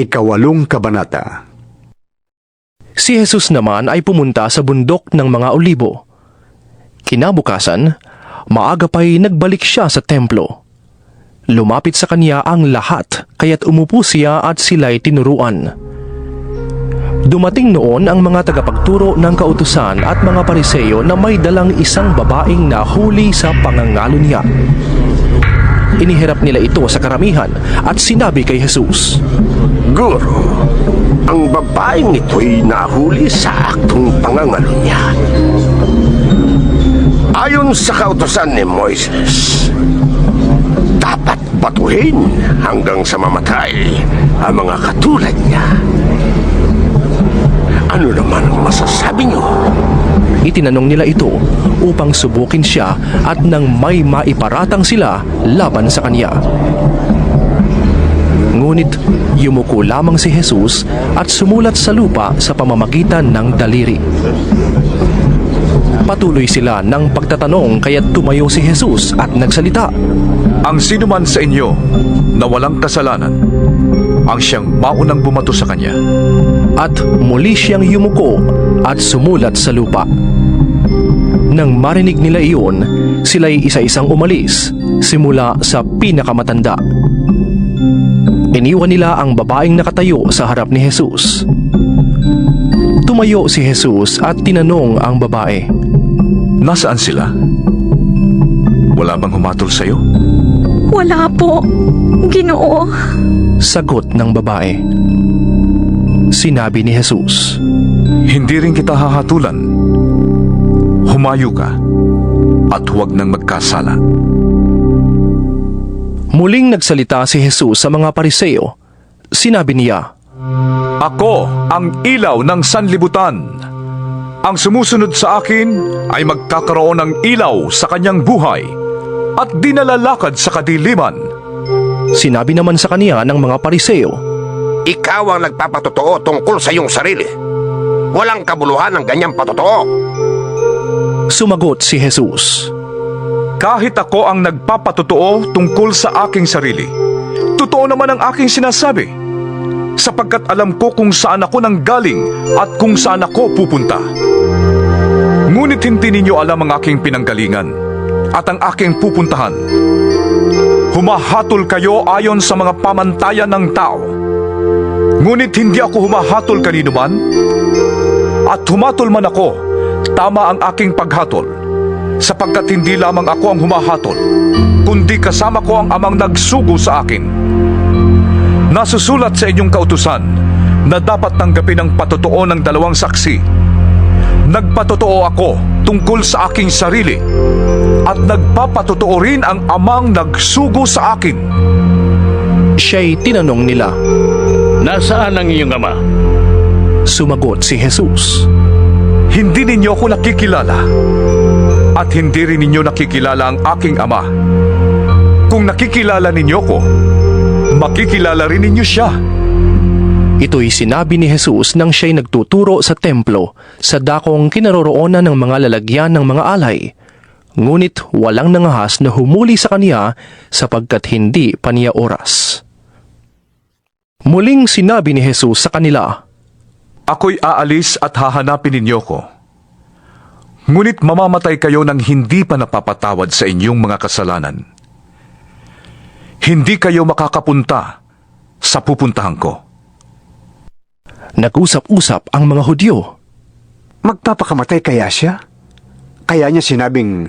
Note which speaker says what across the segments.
Speaker 1: Ikawalong Kabanata
Speaker 2: Si Jesus naman ay pumunta sa bundok ng mga olibo. Kinabukasan, maaga pa'y nagbalik siya sa templo. Lumapit sa kanya ang lahat, kaya't umupo siya at sila'y tinuruan. Dumating noon ang mga tagapagturo ng kautusan at mga pariseyo na may dalang isang babaeng nahuli sa pangangalo niya. Inihirap nila ito sa karamihan at sinabi kay Jesus,
Speaker 3: Guro, ang babaeng ito'y nahuli sa aktong pangangalo niya. Ayon sa kautosan ni Moises, dapat batuhin hanggang sa mamatay ang mga katulad niya. Ano naman ang masasabi niyo?
Speaker 2: Itinanong nila ito upang subukin siya at nang may maiparatang sila laban sa kanya. Ngunit yumuko lamang si Jesus at sumulat sa lupa sa pamamagitan ng daliri. Patuloy sila ng pagtatanong kaya't tumayo si Jesus at nagsalita.
Speaker 4: Ang sinuman sa inyo na walang kasalanan, ang siyang maunang bumato sa kanya.
Speaker 2: at muli siyang yumuko at sumulat sa lupa. Nang marinig nila iyon, sila'y isa-isang umalis, simula sa pinakamatanda. Iniwan nila ang babaeng nakatayo sa harap ni Jesus. Tumayo si Jesus at tinanong ang babae.
Speaker 4: Nasaan sila? Wala bang humatol sa'yo?
Speaker 5: Wala po, ginoo.
Speaker 2: Sagot ng babae. Sinabi ni Jesus.
Speaker 4: Hindi rin kita hahatulan. Humayo ka at huwag nang magkasala.
Speaker 2: Muling nagsalita si Jesus sa mga pariseo. Sinabi niya,
Speaker 4: Ako ang ilaw ng sanlibutan. Ang sumusunod sa akin ay magkakaroon ng ilaw sa kanyang buhay at di nalalakad sa kadiliman.
Speaker 2: Sinabi naman sa kaniya ng mga pariseo,
Speaker 3: Ikaw ang nagpapatotoo tungkol sa iyong sarili. Walang kabuluhan ng ganyang patotoo.
Speaker 2: Sumagot si Jesus.
Speaker 4: Kahit ako ang nagpapatotoo tungkol sa aking sarili, totoo naman ang aking sinasabi. Sapagkat alam ko kung saan ako nanggaling at kung saan ako pupunta. Ngunit hindi ninyo alam ang aking pinanggalingan at ang aking pupuntahan. Humahatol kayo ayon sa mga pamantayan ng tao. Ngunit hindi ako humahatol kanino man. At humatol man ako, tama ang aking paghatol sapagkat hindi lamang ako ang humahatol, kundi kasama ko ang amang nagsugo sa akin. Nasusulat sa inyong kautusan na dapat tanggapin ang patotoo ng dalawang saksi. Nagpatotoo ako tungkol sa aking sarili at nagpapatotoo rin ang amang nagsugo sa akin.
Speaker 2: Siya'y tinanong nila.
Speaker 6: Nasaan ang iyong ama?
Speaker 2: Sumagot si Jesus.
Speaker 4: Hindi ninyo ako nakikilala at hindi rin ninyo nakikilala ang aking ama. Kung nakikilala ninyo ko, makikilala rin ninyo siya.
Speaker 2: Ito'y sinabi ni Jesus nang siya'y nagtuturo sa templo sa dakong kinaroroonan ng mga lalagyan ng mga alay. Ngunit walang nangahas na humuli sa kaniya sapagkat hindi pa niya oras. Muling sinabi ni Jesus sa kanila,
Speaker 4: Ako'y aalis at hahanapin ninyo ko. Ngunit mamamatay kayo nang hindi pa napapatawad sa inyong mga kasalanan. Hindi kayo makakapunta sa pupuntahan ko.
Speaker 2: Nag-usap-usap ang mga Hudyo.
Speaker 1: Magpapakamatay kaya siya? Kaya niya sinabing,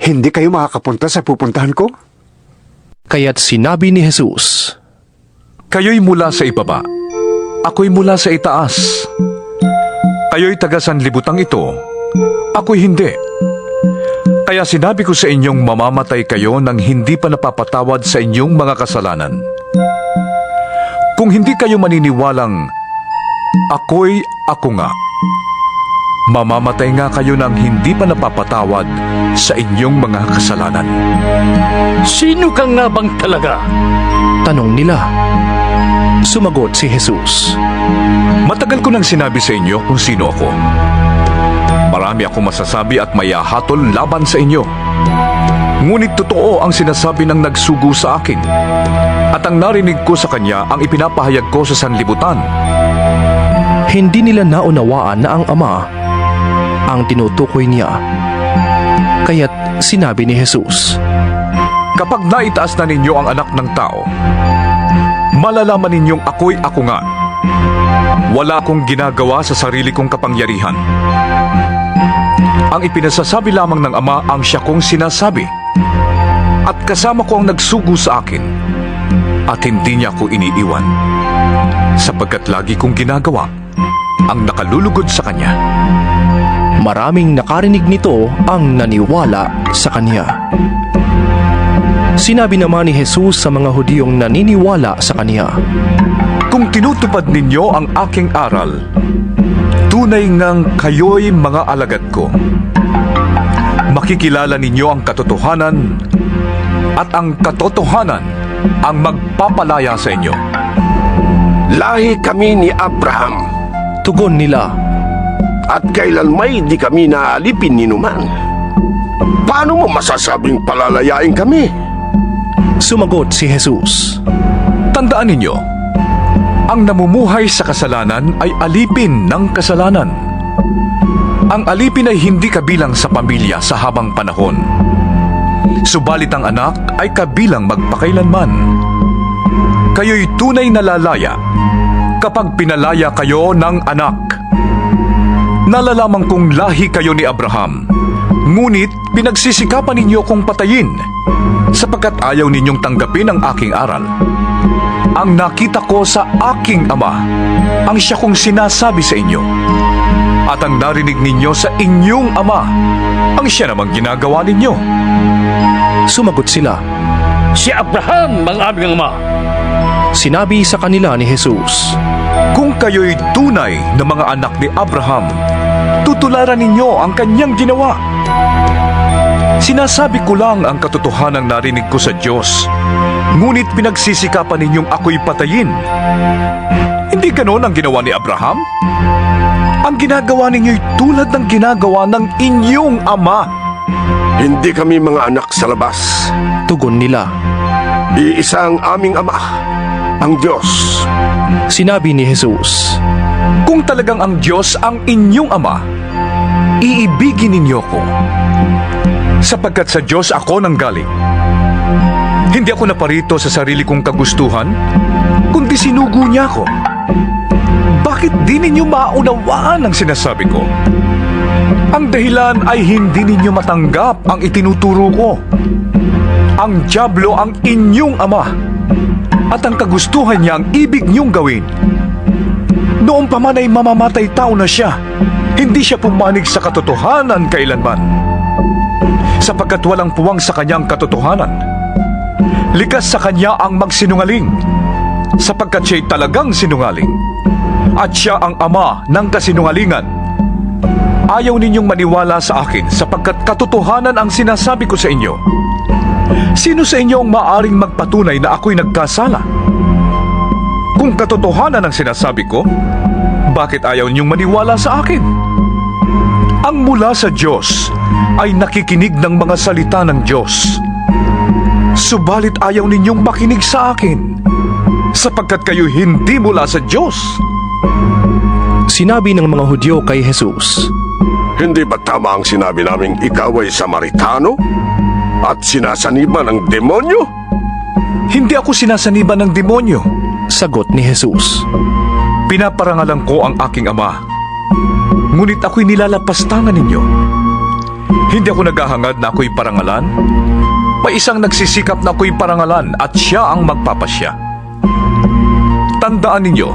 Speaker 1: hindi kayo makakapunta sa pupuntahan ko?
Speaker 2: Kaya't sinabi ni Jesus,
Speaker 4: Kayo'y mula sa ibaba. Ako'y mula sa itaas. Kayo'y taga sanlibutang ito. Ako'y hindi. Kaya sinabi ko sa inyong mamamatay kayo nang hindi pa napapatawad sa inyong mga kasalanan. Kung hindi kayo maniniwalang ako'y ako nga, mamamatay nga kayo nang hindi pa napapatawad sa inyong mga kasalanan.
Speaker 6: Sino ka nga bang talaga?
Speaker 2: tanong nila. Sumagot si Jesus.
Speaker 4: Matagal ko nang sinabi sa inyo kung sino ako. Marami akong masasabi at mayahatol laban sa inyo. Ngunit totoo ang sinasabi ng nagsugo sa akin. At ang narinig ko sa kanya ang ipinapahayag ko sa sanlibutan.
Speaker 2: Hindi nila naunawaan na ang ama ang tinutukoy niya. Kaya't sinabi ni Jesus,
Speaker 4: Kapag naitaas na ninyo ang anak ng tao, malalaman ninyong ako'y ako nga. Wala akong ginagawa sa sarili kong kapangyarihan. Ang ipinasasabi lamang ng Ama ang siya kong sinasabi. At kasama ko ang nagsugo sa akin. At hindi niya ako iniiwan. Sapagkat lagi kong ginagawa ang nakalulugod sa kanya.
Speaker 2: Maraming nakarinig nito ang naniwala sa kanya. Sinabi naman ni Jesus sa mga Hudiyong naniniwala sa kanya,
Speaker 4: Kung tinutupad ninyo ang aking aral, tunay ngang kayo'y mga alagad ko. Makikilala ninyo ang katotohanan at ang katotohanan ang magpapalaya sa inyo.
Speaker 3: Lahi kami ni Abraham
Speaker 2: tugon nila,
Speaker 3: at kailanmay di kami naalipin ni Numan. Paano mo masasabing palalayain kami?
Speaker 2: sumagot si Jesus.
Speaker 4: Tandaan ninyo, ang namumuhay sa kasalanan ay alipin ng kasalanan. Ang alipin ay hindi kabilang sa pamilya sa habang panahon. Subalit ang anak ay kabilang magpakailanman. Kayo'y tunay na lalaya kapag pinalaya kayo ng anak. Nalalaman kong lahi kayo ni Abraham, ngunit pinagsisikapan ninyo kong patayin sapagkat ayaw ninyong tanggapin ang aking aral. Ang nakita ko sa aking ama, ang siya kong sinasabi sa inyo. At ang narinig ninyo sa inyong ama, ang siya namang ginagawa ninyo.
Speaker 2: Sumagot sila.
Speaker 6: Si Abraham ang aming ama.
Speaker 2: Sinabi sa kanila ni Jesus,
Speaker 4: Kung kayo'y tunay na mga anak ni Abraham, tutularan ninyo ang kanyang ginawa. Sinasabi ko lang ang katotohanang narinig ko sa Diyos, ngunit pinagsisikapan ninyong ako'y patayin. Hindi ganon ang ginawa ni Abraham? Ang ginagawa ninyo'y tulad ng ginagawa ng inyong ama.
Speaker 3: Hindi kami mga anak sa labas.
Speaker 2: tugon nila.
Speaker 3: Iisa ang aming ama, ang Diyos.
Speaker 2: Sinabi ni Jesus,
Speaker 4: Kung talagang ang Diyos ang inyong ama, iibigin ninyo ko. Sapagkat sa Diyos ako nang galing. Hindi ako naparito sa sarili kong kagustuhan, kundi sinugo niya ako. Bakit di ninyo maunawaan ang sinasabi ko? Ang dahilan ay hindi ninyo matanggap ang itinuturo ko. Ang Diablo ang inyong ama at ang kagustuhan niya ang ibig niyong gawin. Noong pa man ay mamamatay tao na siya, hindi siya pumanig sa katotohanan kailanman. Sapagkat walang puwang sa kanyang katotohanan. Likas sa kanya ang magsinungaling, sapagkat siya'y talagang sinungaling. At siya ang ama ng kasinungalingan. Ayaw ninyong maniwala sa akin sapagkat katotohanan ang sinasabi ko sa inyo. Sino sa inyo ang maaring magpatunay na ako'y nagkasala? Kung katotohanan ang sinasabi ko, bakit ayaw niyong maniwala sa akin? Ang mula sa Diyos ay nakikinig ng mga salita ng Diyos. Subalit ayaw ninyong makinig sa akin, sapagkat kayo hindi mula sa Diyos.
Speaker 2: Sinabi ng mga Hudyo kay Jesus,
Speaker 3: Hindi ba tama ang sinabi naming ikaw ay Samaritano? At sinasaniban ng demonyo?
Speaker 4: Hindi ako sinasaniban ng demonyo.
Speaker 2: sagot ni Jesus.
Speaker 4: Pinaparangalan ko ang aking ama. Ngunit ako'y nilalapastangan ninyo. Hindi ako naghahangad na ako'y parangalan. May isang nagsisikap na ako'y parangalan at siya ang magpapasya. Tandaan ninyo,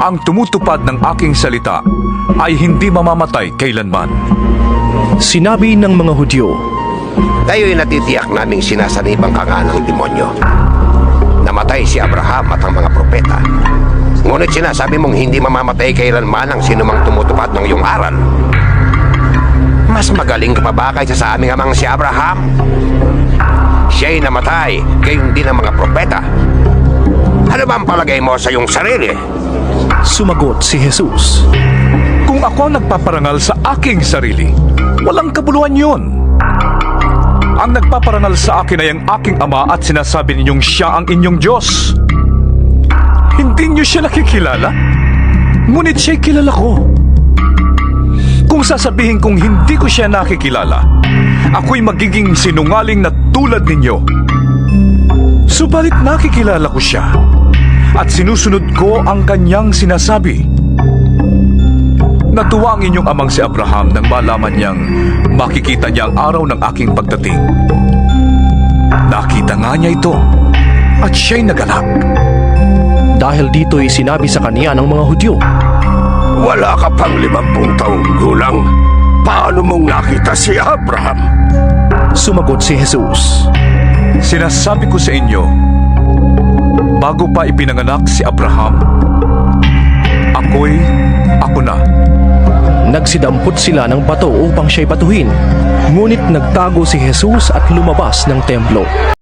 Speaker 4: ang tumutupad ng aking salita ay hindi mamamatay kailanman.
Speaker 2: Sinabi ng mga Hudyo,
Speaker 3: Kayo'y natitiyak naming sinasanibang ka nga ng demonyo. Namatay si Abraham at ang mga propeta. Ngunit sinasabi mong hindi mamamatay kailanman ang sinumang tumutupad ng iyong aral. Mas magaling ka pa ba kaysa sa aming amang si Abraham? Siya'y namatay, gayon din ang mga propeta. Ano ba ang palagay mo sa iyong sarili?
Speaker 2: sumagot si Jesus.
Speaker 4: Kung ako ang nagpaparangal sa aking sarili, walang kabuluhan yun. Ang nagpaparangal sa akin ay ang aking ama at sinasabi ninyong siya ang inyong Diyos. Hindi niyo siya nakikilala? Ngunit siya'y kilala ko. Kung sasabihin kong hindi ko siya nakikilala, ako'y magiging sinungaling na tulad ninyo. Subalit nakikilala ko siya at sinusunod ko ang kanyang sinasabi. Natuwa ang inyong amang si Abraham nang malaman niyang makikita niya ang araw ng aking pagdating. Nakita nga niya ito at siya'y nagalak.
Speaker 2: Dahil dito'y sinabi sa kanya ng mga Hudyo,
Speaker 3: Wala ka pang limampung taong gulang. Paano mong nakita si Abraham?
Speaker 2: Sumagot si Jesus.
Speaker 4: Sinasabi ko sa inyo, bago pa ipinanganak si Abraham, ako'y ako na.
Speaker 2: Nagsidampot sila ng bato upang siya'y batuhin. Ngunit nagtago si Jesus at lumabas ng templo.